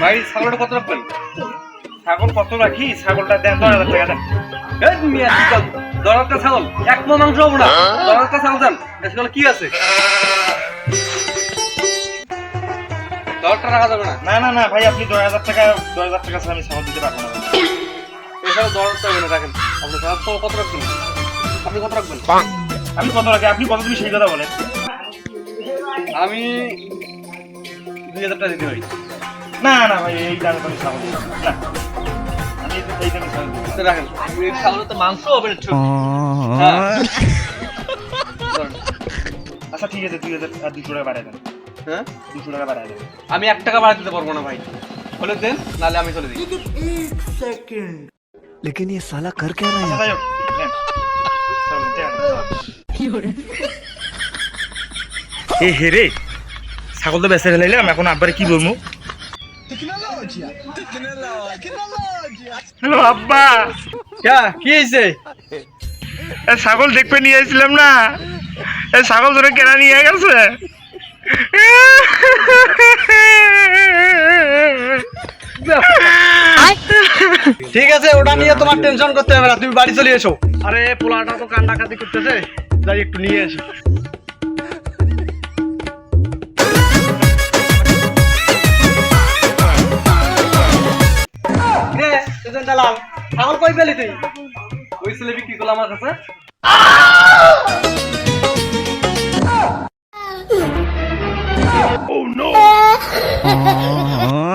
ভাই ছাগলটা কত রাখবেন ছাগল কত রাখি? ছাগলটা দেন দশ হাজার টাকা দেন। হাজার ছাগল। এক মন মাংস হব না। দশ ছাগল দেন। এসকালে কি আছে? দশটা রাখা যাবে না? না না না ভাই আপনি দশ হাজার টাকা দশ হাজার টাকা ছাড়া আমি ছাগল দিতে পারব না। এছাড়া হাজার না রাখেন? আপনি ছাগল তো কত রাখবেন? আপনি কত রাখবেন? আমি কত রাখি? আপনি কত দিবি সেই কথা বলেন। আমি দুই হাজার টাকা দিতে পারি। না না ভাই এই দামে তো আমি ছাগল দিবো না। না আমি এই- এই দামে ছাগল দিবো না। তো রাখেন এই ছাগলের তো মাংস হবে না ছোট। হ্যাঁ ধরেন। আচ্ছা ঠিক আছে দুই হাজার আর দুশো টাকা বাড়াই দেন হ্যাঁ দুশো টাকা বাড়াই দেন আমি এক টাকা বাড়া দিতে পারবো না ভাই হলে দেন নাহলে আমি চলে দিই लेकिन ये साला कर क्या रहा है আচ্ছা যাই হোক নেন। ছাগল দিতে হবে। এ হে রে ছাগল তো বেঁচে ফেলাইলাম এখন আব্বারে কি বলবো হ্যালো আব্বা। কি হয়েছে এ ছাগল দেখতে নিয়ে আসছিলাম না। এ ছাগল ধরে কেনা নিয়ে গেছে। ঠিক আছে ওটা নিয়ে তোমার টেনশন করতে হবে না তুমি বাড়ি চলে এসো। আরে পোলাটা তো কান্না কাটি করতেছে। যাই একটু নিয়ে আসি রে সেজন দালাল। ছাগল কই পেলি তুই? ওই ছেলে বিক্রি করল আমার কাছে। Oh